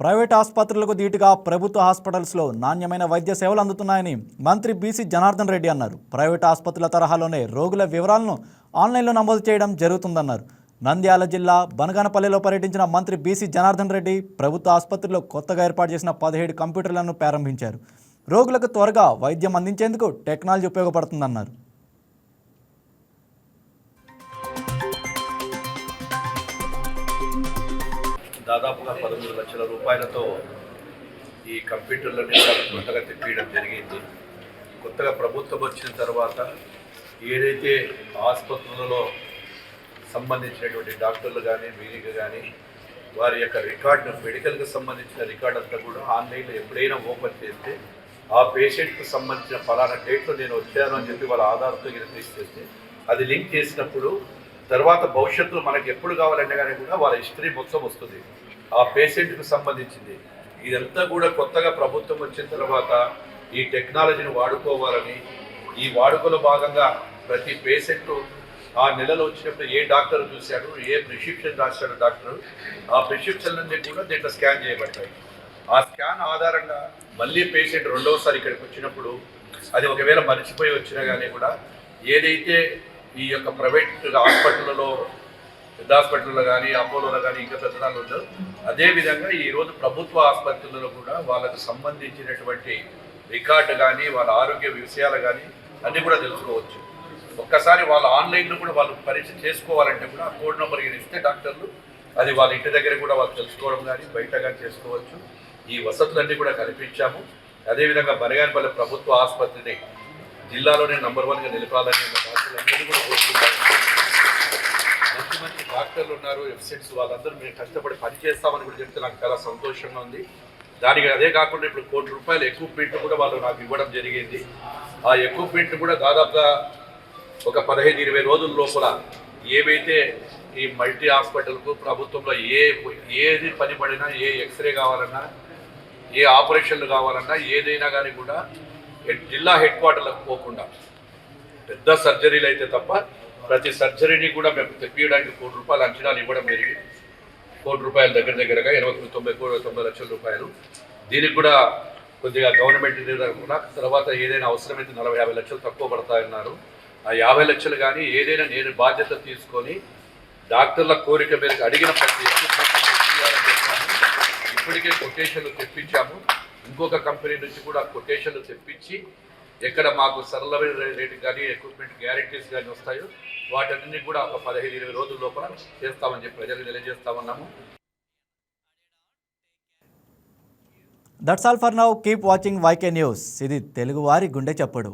Private ఆసుపత్రులకు ధీటుగా ప్రభుత్వ హాస్పిటల్స్లో నాణ్యమైన వైద్య సేవలు అందుతున్నాయని మంత్రి బీసీ జనార్దన్ రెడ్డి అన్నారు. ప్రైవేట్ ఆసుపత్రుల తరహాలోనే రోగుల వివరాలను ఆన్లైన్లో నమోదు చేయడం జరుగుతుందన్నారు. నంద్యాల జిల్లా బనగానపల్లిలో పర్యటించిన మంత్రి బీసీ జనార్దన్ రెడ్డి ప్రభుత్వ ఆసుపత్రిలో కొత్తగా ఏర్పాటు చేసిన పదిహేడు కంప్యూటర్లను ప్రారంభించారు. రోగులకు త్వరగా వైద్యం అందించేందుకు టెక్నాలజీ ఉపయోగపడుతుందన్నారు. దాదాపుగా పదమూడు లక్షల రూపాయలతో ఈ కంప్యూటర్లని కొత్తగా తెప్పియడం జరిగింది. కొత్తగా ప్రభుత్వం వచ్చిన తర్వాత ఏదైతే ఆసుపత్రులలో సంబంధించినటువంటి డాక్టర్లు కానీ వీరికి కానీ వారి యొక్క రికార్డు మెడికల్కి సంబంధించిన రికార్డ్ అంతా కూడా ఆన్లైన్లో ఎప్పుడైనా ఓపెన్ చేస్తే ఆ పేషెంట్కి సంబంధించిన ఫలానా డేట్లో నేను వచ్చాను అని చెప్పి వాళ్ళ ఆధార్తో రిజిస్టర్ చేస్తే అది లింక్ చేసినప్పుడు తర్వాత భవిష్యత్తులో మనకి ఎప్పుడు కావాలంటే కానీ కూడా వాళ్ళ హిస్టరీ మొత్తం వస్తుంది. ఆ పేషెంట్కి సంబంధించింది. ఇదంతా కూడా కొత్తగా ప్రభుత్వం వచ్చిన తర్వాత ఈ టెక్నాలజీని వాడుకోవాలని ఈ వాడుకలో భాగంగా ప్రతి పేషెంట్ ఆ నెలలో వచ్చినప్పుడు ఏ డాక్టర్ చూశాడు ఏ ప్రిస్క్రిప్షన్ రాశాడు డాక్టర్ ఆ ప్రిస్క్రిప్షన్ అన్నీ కూడా దీంట్లో స్కాన్ చేయబడతాయి ఆ స్కాన్ ఆధారంగా మళ్ళీ పేషెంట్ రెండవసారి ఇక్కడికి వచ్చినప్పుడు అది ఒకవేళ మర్చిపోయి వచ్చినా కానీ కూడా ఏదైతే ఈ యొక్క ప్రైవేట్ హాస్పిటల్లో పెద్ద హాస్పిటల్లో కానీ అపోలోలో కానీ ఇంకా పెద్దదాన్ని ఉందో అదేవిధంగా ఈరోజు ప్రభుత్వ ఆసుపత్రులలో కూడా వాళ్ళకు సంబంధించినటువంటి రికార్డు కానీ వాళ్ళ ఆరోగ్య విషయాలు కానీ అన్నీ కూడా తెలుసుకోవచ్చు. ఒక్కసారి వాళ్ళ ఆన్లైన్లో కూడా వాళ్ళు పరీక్ష చేసుకోవాలంటే కూడా కోడ్ నెంబర్ ఇస్తే డాక్టర్లు అది వాళ్ళ ఇంటి దగ్గర కూడా వాళ్ళు తెలుసుకోవడం కానీ బయట కానీ చేసుకోవచ్చు. ఈ వసతులన్నీ కూడా కల్పించాము. అదేవిధంగా బనగానపల్లి ప్రభుత్వ ఆసుపత్రిని జిల్లాలోనే నంబర్ వన్గా నిలపాలని డాక్టర్లందరినీ కూడా కోరుకుంటున్నాను మంచి మంచి డాక్టర్లు ఉన్నారు వెబ్సైట్స్ వాళ్ళందరూ మేము కష్టపడి పని చేస్తామని కూడా చెప్తే నాకు చాలా సంతోషంగా ఉంది. దానికి అదే కాకుండా ఇప్పుడు కోటి రూపాయల ఎక్విప్మెంట్ కూడా వాళ్ళు నాకు ఇవ్వడం జరిగింది. ఆ ఎక్విప్మెంట్ కూడా దాదాపుగా ఒక పదహైదు ఇరవై రోజుల లోపల ఏవైతే ఈ మల్టీ హాస్పిటల్కు ప్రభుత్వంలో ఏ ఏది పని పడినా ఏ ఎక్స్రే కావాలన్నా ఏ ఆపరేషన్లు కావాలన్నా ఏదైనా కానీ కూడా జిల్లా హెడ్ క్వార్టర్లకు పోకుండా పెద్ద సర్జరీలు అయితే తప్ప ప్రతి సర్జరీని కూడా మేము తెప్పియడానికి కోటి రూపాయలు అంచనాలు ఇవ్వడం జరిగింది. కోటి రూపాయల దగ్గర దగ్గరగా ఇరవై తొమ్మిది తొంభై కోటి తొంభై లక్షల రూపాయలు. దీనికి కూడా కొద్దిగా గవర్నమెంట్ కూడా తర్వాత ఏదైనా అవసరమైతే నలభై యాభై లక్షలు తక్కువ పడతాయన్నారు. ఆ యాభై లక్షలు కానీ ఏదైనా నేను బాధ్యత తీసుకొని డాక్టర్ల కోరిక మేరకు అడిగిన ప్రతి ఇప్పటికే కొటేషన్లు తెప్పించాము. ఇంకొక కంపెనీ నుంచి కూడా కొటేషన్లు తెప్పించి ఎక్కడ మాకు సరళమైన రేటు కానీ ఎక్విప్మెంట్ గ్యారెంటీస్ కానీ వస్తాయో వాటన్నింటినీ కూడా ఒక పదిహేను ఇరవై రోజుల లోపల చేస్తామని చెప్పి ప్రజలకు తెలియజేస్తామన్నాము that's all for now keep watching YK news ఇది తెలుగువారి గుండె చప్పుడు.